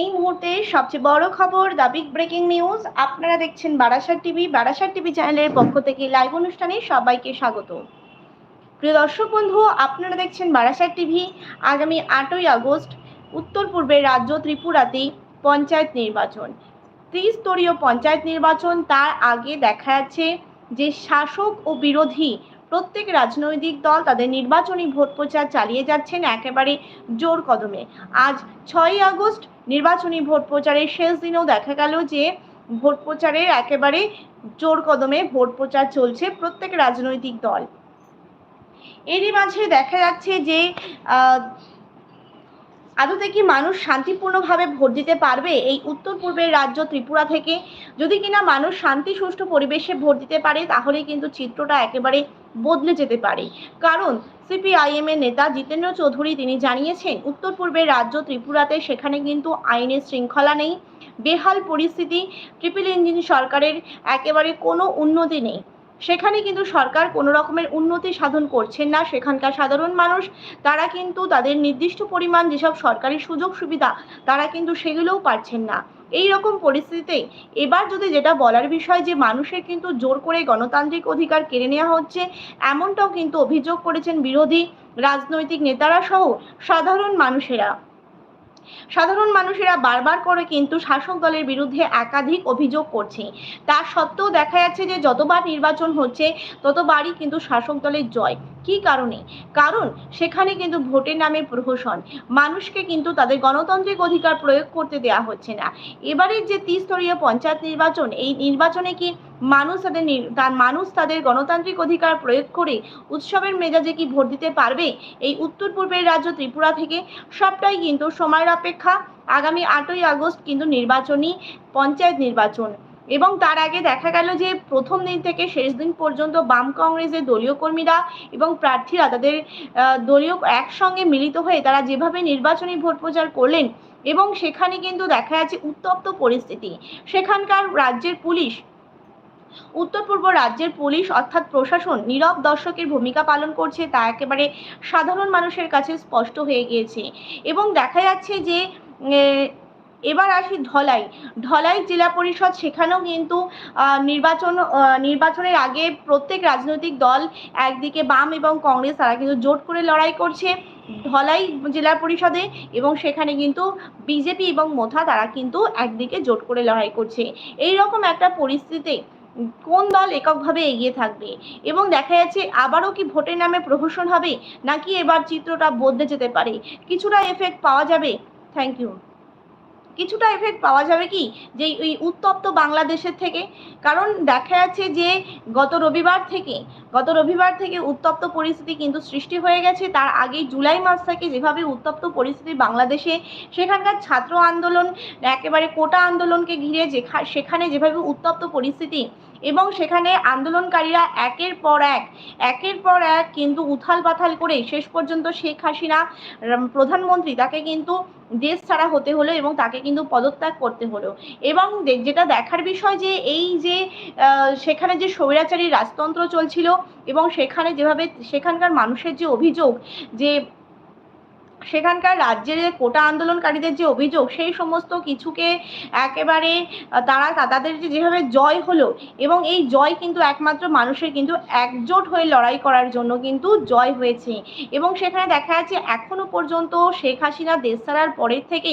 এই মুহূর্তে সবচেয়ে বড় খবর, দ্য বিগ ব্রেকিং নিউজ। আপনারা দেখছেন বারাসাত টিভি। বারাসাত টিভি চ্যানেলের পক্ষ থেকে লাইভ অনুষ্ঠানে সবাইকে স্বাগত। প্রিয় দর্শক বন্ধু, আপনারা দেখছেন বারাসাত টিভি। আগামী আটই আগস্ট, উত্তর পূর্বের রাজ্য ত্রিপুরাতে পঞ্চায়েত নির্বাচন। ত্রিস্তরীয় পঞ্চায়েত নির্বাচন, তার আগে দেখা যাচ্ছে যে শাসক ও বিরোধী প্রত্যেক রাজনৈতিক দল তাদের নির্বাচনী ভোট প্রচার চালিয়ে যাচ্ছেন একেবারে জোর কদমে। আজ ছয়ই আগস্ট, নির্বাচনী ভোট প্রচারের শেষ দিনেও দেখা গেল যে ভোট প্রচারের একেবারে জোর কদমে ভোট প্রচার চলছে প্রত্যেক রাজনৈতিক দল। এরই মাঝে দেখা যাচ্ছে যে আদতে কি মানুষ শান্তিপূর্ণভাবে ভোট দিতে পারবে এই উত্তর পূর্বের রাজ্য ত্রিপুরা থেকে। যদি কিনা মানুষ শান্তি, সুষ্ঠু পরিবেশে ভোট দিতে পারে, তাহলে কিন্তু চিত্রটা একেবারে বদলে যেতে পারে। কারণ সিপিআইএম এর নেতা জিতেন্দ্র চৌধুরী তিনি জানিয়েছেন, উত্তর পূর্বের রাজ্য ত্রিপুরাতে সেখানে কিন্তু আইনের শৃঙ্খলা নেই। বেহাল পরিস্থিতি, ট্রিপল ইঞ্জিন সরকারের একেবারে কোনো উন্নতি নেই। সেখানে কিন্তু সরকার কোনো রকমের উন্নতি সাধন করছেন না। সেখানকার সাধারণ মানুষ, তারা কিন্তু তাদের নির্দিষ্ট পরিমাণ যেসব সরকারি সুযোগ সুবিধা, তারা কিন্তু সেগুলোও পাচ্ছেন না। এই রকম পরিস্থিতিতে এবার যদি যেটা বলার বিষয় যে মানুষের কিন্তু জোর করে গণতান্ত্রিক অধিকার কেড়ে নেওয়া হচ্ছে, এমনটাও কিন্তু অভিযোগ করেছেন বিরোধী রাজনৈতিক নেতারা সহ সাধারণ মানুষেরা। সাধারণ মানুষেরা বারবার করে কিন্তু শাসক দলের বিরুদ্ধে একাধিক অভিযোগ করছে। তার সত্ত্বেও দেখা যাচ্ছে যে যতবার নির্বাচন হচ্ছে, ততবারই কিন্তু শাসক দলের জয়। কী কারণে? কারণ সেখানে কিন্তু ভোটের নামে প্রহসন। মানুষকে কিন্তু তাদের গণতান্ত্রিক অধিকার প্রয়োগ করতে দেওয়া হচ্ছে না। এবারের যে ত্রিস্তরীয় পঞ্চায়েত নির্বাচন, এই নির্বাচনে কি মানুষ তাদের তার মানুষ তাদের গণতান্ত্রিক অধিকার প্রয়োগ করে উৎসবের মেজাজে কি ভোট দিতে পারবে? এই উত্তর পূর্বের রাজ্য ত্রিপুরা থেকে সবটাই কিন্তু সময়ের অপেক্ষা। আগামী আটই আগস্ট কিন্তু নির্বাচনী পঞ্চায়েত নির্বাচন। এবং তার আগে দেখা গেল যে প্রথম দিন থেকে শেষ দিন পর্যন্ত বাম কংগ্রেসের দলীয় কর্মীরা এবং প্রার্থীরা তাদের দলীয় একসঙ্গে মিলিত হয়ে তারা যেভাবে নির্বাচনী ভোট প্রচার করলেন এবং সেখানে কিন্তু দেখা যাচ্ছে উত্তপ্ত পরিস্থিতি। সেখানকার রাজ্যের পুলিশ, উত্তর পূর্ব রাজ্যের পুলিশ অর্থাৎ প্রশাসন নীরব দর্শকের ভূমিকা পালন করছে তা একেবারে সাধারণ মানুষের কাছে স্পষ্ট হয়ে গিয়েছে। এবং দেখা যাচ্ছে যে এবার আসি ধলাই। ধলাই জেলা পরিষদ, সেখানেও কিন্তু নির্বাচন নির্বাচনের আগে প্রত্যেক রাজনৈতিক দল একদিকে বাম এবং কংগ্রেস, তারা কিন্তু জোট করে লড়াই করছে ধলাই জেলা পরিষদে এবং সেখানে কিন্তু বিজেপি এবং মোথা, তারা কিন্তু একদিকে জোট করে লড়াই করছে। এই রকম একটা পরিস্থিতিতে কোন দল এককভাবে এগিয়ে থাকবে? এবং দেখা যাচ্ছে আবারও কি ভোটের নামে প্রহসন হবে? নাকি এবার চিত্রটা বদলে যেতে পারে? কিছুটা এফেক্ট পাওয়া যাবে? থ্যাংক ইউ কিছুটা এফেক্ট পাওয়া যাবে কি? যে ওই উত্তপ্ত বাংলাদেশের থেকে। কারণ দেখা যাচ্ছে যে গত রবিবার থেকে, গত রবিবার থেকে উত্তপ্ত পরিস্থিতি কিন্তু সৃষ্টি হয়ে গেছে। তার আগে জুলাই মাস থেকে যেভাবে উত্তপ্ত পরিস্থিতি বাংলাদেশে, সেখানকার ছাত্র আন্দোলন, একেবারে কোটা আন্দোলনকে ঘিরে যেখা- সেখানে যেভাবে উত্তপ্ত পরিস্থিতি এবং সেখানে আন্দোলনকারীরা একের পর এক, একের পর এক কিন্তু উথাল পাথাল করে শেষ পর্যন্ত শেখ হাসিনা প্রধানমন্ত্রী তাকে কিন্তু দেশ ছাড়া হতে হলো এবং তাকে কিন্তু পদত্যাগ করতে হলো। এবং যেটা দেখার বিষয় যে এই যে সেখানে যে স্বৈরাচারী রাজতন্ত্র চলছিল এবং সেখানে যেভাবে, সেখানকার মানুষের যে অভিযোগ যে সেখানকার রাজ্যের কোটা আন্দোলনকারীদের যে অভিযোগ, সেই সমস্ত কিছুকে একেবারে তারা তাদের যে যেভাবে জয় হলো এবং এই জয় কিন্তু একমাত্র মানুষের কিন্তু একজোট হয়ে লড়াই করার জন্য কিন্তু জয় হয়েছে। এবং সেখানে দেখা যাচ্ছে এখনও পর্যন্ত শেখ হাসিনা দেশ ছাড়ার পরের থেকে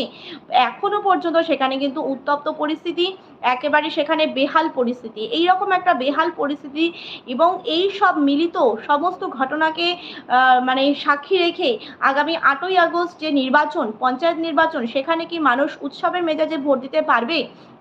এখনও পর্যন্ত সেখানে কিন্তু উত্তপ্ত পরিস্থিতি একেবারে সেখানে বেহাল পরিস্থিতি। এই রকম একটা বেহাল পরিস্থিতি এবং এই সব মিলিত সমস্ত ঘটনাকে মানে সাক্ষী রেখে আগামী আটই আগস্ট যে নির্বাচন, পঞ্চায়েত নির্বাচন, সেখানে কি মানুষ উৎসবের মেজাজে ভোট দিতে পারবে?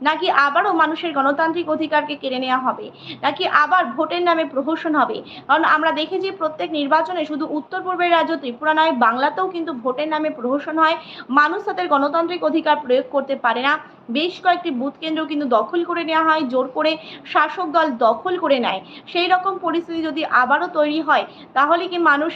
নাকি আবারও মানুষের গণতান্ত্রিক অধিকারকে কেড়ে নেওয়া হবে? নাকি আবার ভোটের নামে প্রহসন হবে? কারণ আমরা দেখেছি প্রত্যেক নির্বাচনে শুধু উত্তর পূর্বের রাজ্য, ত্রিপুরা নয়, বাংলাতেও কিন্তু ভোটের নামে প্রহসন হয়। মানুষ তাদের গণতান্ত্রিক অধিকার প্রয়োগ করতে পারে না। বেশ কয়েকটি বুথ কেন্দ্র কিন্তু দখল করে নেওয়া হয়, জোর করে শাসক দল দখল করে নেয়। সেই রকম পরিস্থিতি যদি আবারও তৈরি হয়, তাহলে কি মানুষ,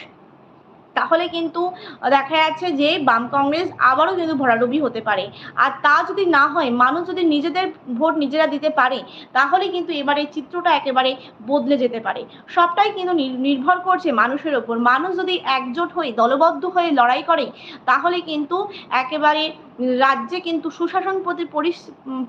তাহলে কিন্তু দেখা যাচ্ছে যে বাম কংগ্রেস আবারও কিন্তু ভরাডুবি হতে পারে। আর তা যদি না হয়, মানুষ যদি নিজেদের ভোট নিজেরা দিতে পারে, তাহলে কিন্তু এবারে চিত্রটা একেবারে বদলে যেতে পারে। সবটাই কিন্তু নির- নির্ভর করছে মানুষের ওপর। মানুষ যদি একজোট হয়ে, দলবদ্ধ হয়ে লড়াই করে, তাহলে কিন্তু একেবারে রাজ্যে কিন্তু সুশাসন প্রতি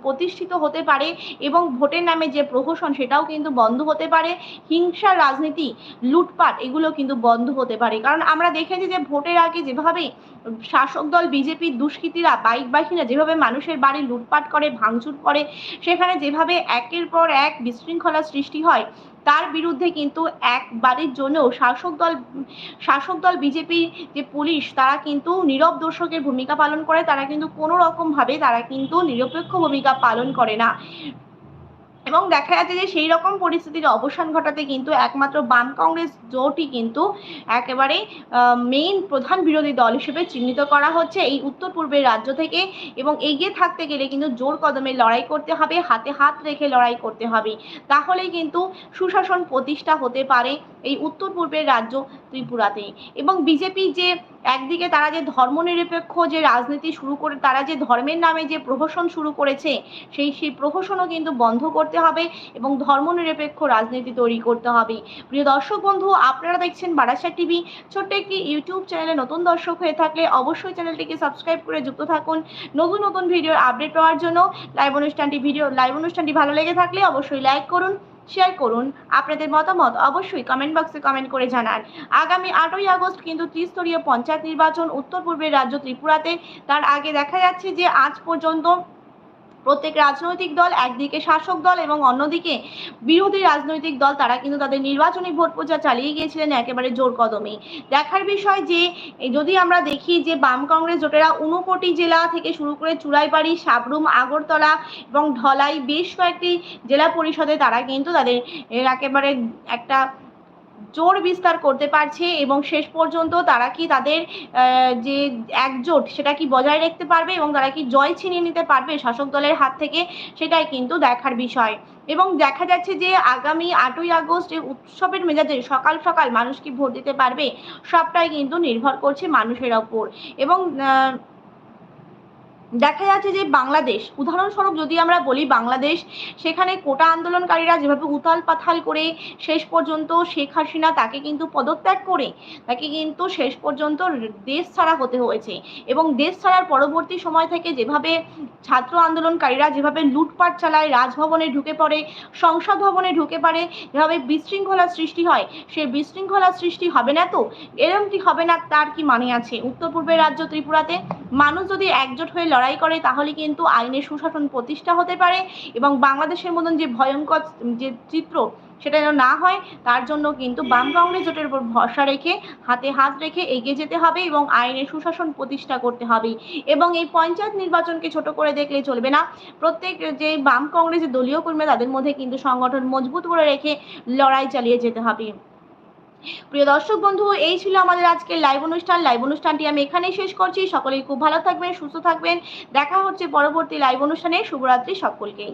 প্রতিষ্ঠিত হতে পারে এবং ভোটের নামে যে প্রহসন সেটাও কিন্তু বন্ধ হতে পারে। হিংসা, রাজনীতি, লুটপাট এগুলো কিন্তু বন্ধ হতে পারে। কারণ আমরা দেখেছি যে ভোটের আগে যেভাবে শাসক দল বিজেপির দুষ্কৃতীরা বাইকবাহীরা যেভাবে মানুষের বাড়ি লুটপাট করে, ভাঙচুর করে, সেখানে যেভাবে একের পর এক বিশৃঙ্খলা সৃষ্টি হয় তার বিরুদ্ধে কিন্তু একবারের জন্য শাসক দল শাসক দল বিজেপি যে পুলিশ, তারা কিন্তু নীরব দর্শকের ভূমিকা পালন করে, তারা কিন্তু কোনো রকম ভাবে তারা কিন্তু নিরপেক্ষ ভূমিকা পালন করে না। এবং দেখা যাচ্ছে যে সেই রকম পরিস্থিতির অবসান ঘটাতে কিন্তু একমাত্র বাম কংগ্রেস জোটই কিন্তু একেবারে মেইন প্রধান বিরোধী দল হিসেবে চিহ্নিত করা হচ্ছে এই উত্তর পূর্বের রাজ্য থেকে এবং এগিয়ে থাকতে গেলে কিন্তু জোর কদমে লড়াই করতে হবে, হাতে হাত রেখে লড়াই করতে হবে। তাহলেই কিন্তু সুশাসন প্রতিষ্ঠা হতে পারে এই উত্তর পূর্বের রাজ্য ত্রিপুরাতে এবং বিজেপি যে একদিকে তারা যে ধর্মনিরপেক্ষ যে রাজনীতি শুরু করে, তারা যে ধর্মের নামে যে প্রহসন শুরু করেছে, সেই সেই প্রহসনও কিন্তু বন্ধ করতে হবে এবং ধর্মনিরপেক্ষ রাজনীতি তৈরি করতে হবে। প্রিয় দর্শক বন্ধু, আপনারা দেখছেন বারাসাত টিভি। ছোট্ট একটি ইউটিউব চ্যানেলে নতুন দর্শক হয়ে থাকলে অবশ্যই চ্যানেলটিকে সাবস্ক্রাইব করে যুক্ত থাকুন। নতুন নতুন ভিডিওর আপডেট পাওয়ার জন্য লাইভ অনুষ্ঠানটি, ভিডিও, লাইভ অনুষ্ঠানটি ভালো লেগে থাকলে অবশ্যই লাইক করুন। শেয়ার করুন। আপনাদের মতামত অবশ্যই কমেন্ট বক্সে কমেন্ট করে জানান। আগামী আটই আগস্ট কিন্তু ত্রিস্তরীয় পঞ্চায়েত নির্বাচন, উত্তর পূর্বের রাজ্য ত্রিপুরাতে। তার আগে দেখা যাচ্ছে যে আজ পর্যন্ত প্রত্যেক রাজনৈতিক দল একদিকে শাসক দল এবং অন্যদিকে বিরোধী রাজনৈতিক দল। তারা কিন্তু তাদের নির্বাচনী ভোট প্রচার চালিয়ে গিয়েছিলেন একেবারে জোর কদমে। দেখার বিষয় যে যদি আমরা দেখি যে, বাম কংগ্রেস জোটেরা ঊনকোটি জেলা থেকে শুরু করে চুড়াইবাড়ি, সাবরুম, আগরতলা এবং ঢলাই বেশ কয়েকটি জেলা পরিষদে তারা কিন্তু তাদের একেবারে একটা জোর বিস্তার করতে পারছে এবং শেষ পর্যন্ত তারা কি তাদের যে একজোট সেটা কি বজায় রাখতে পারবে এবং তারা কি জয় ছিনিয়ে নিতে পারবে শাসক দলের হাত থেকে, সেটাই কিন্তু দেখার বিষয়। এবং দেখা যাচ্ছে যে আগামী আটই আগস্ট উৎসবের মেজাজে সকাল সকাল মানুষ কি ভোট দিতে পারবে, সবটাই কিন্তু নির্ভর করছে মানুষের ওপর। এবং দেখা যাচ্ছে যে বাংলাদেশ, উদাহরণস্বরূপ যদি আমরা বলি বাংলাদেশ, সেখানে কোটা আন্দোলনকারীরা যেভাবে উথাল পাথাল করে শেষ পর্যন্ত শেখ হাসিনা তাকে কিন্তু পদত্যাগ করে, তাকে কিন্তু শেষ পর্যন্ত দেশ ছাড়া হতে হয়েছে। এবং দেশ ছাড়ার পরবর্তী সময় থেকে যেভাবে ছাত্র আন্দোলনকারীরা যেভাবে লুটপাট চালায়, রাজভবনে ঢুকে পড়ে, সংসদ ভবনে ঢুকে পড়ে, যেভাবে বিশৃঙ্খলা সৃষ্টি হয় সেই বিশৃঙ্খলা সৃষ্টি হবে না তো? এরমটি হবে না, তার কি মানে আছে? উত্তর পূর্বের রাজ্য ত্রিপুরাতে মানুষ যদি একজোট হয়ে লড়াই করে, তাহলে কিন্তু আইনের সুশাসন প্রতিষ্ঠা হতে পারে এবং বাংলাদেশের মতন যে ভয়ঙ্কর যে চিত্র সেটা যেন না হয়, তার জন্য কিন্তু বাম কংগ্রেস জোটের উপর ভরসা রেখে, হাতে হাত রেখে এগিয়ে যেতে হবে এবং আইনের সুশাসন প্রতিষ্ঠা করতে হবে। এবং এই পঞ্চায়েত নির্বাচনকে ছোট করে দেখলে চলবে না। প্রত্যেক যে বাম কংগ্রেসের দলীয় কর্মী তাদের মধ্যে কিন্তু সংগঠন মজবুত করে রেখে লড়াই চালিয়ে যেতে হবে। প্রিয় দর্শক বন্ধু, এই ছিল আমাদের আজকের লাইভ অনুষ্ঠান। লাইভ অনুষ্ঠানটি আমি এখানেই শেষ করছি। সকলেই খুব ভালো থাকবেন, সুস্থ থাকবেন। দেখা হচ্ছে পরবর্তী লাইভ অনুষ্ঠানে। শুভরাত্রি সকলকেই।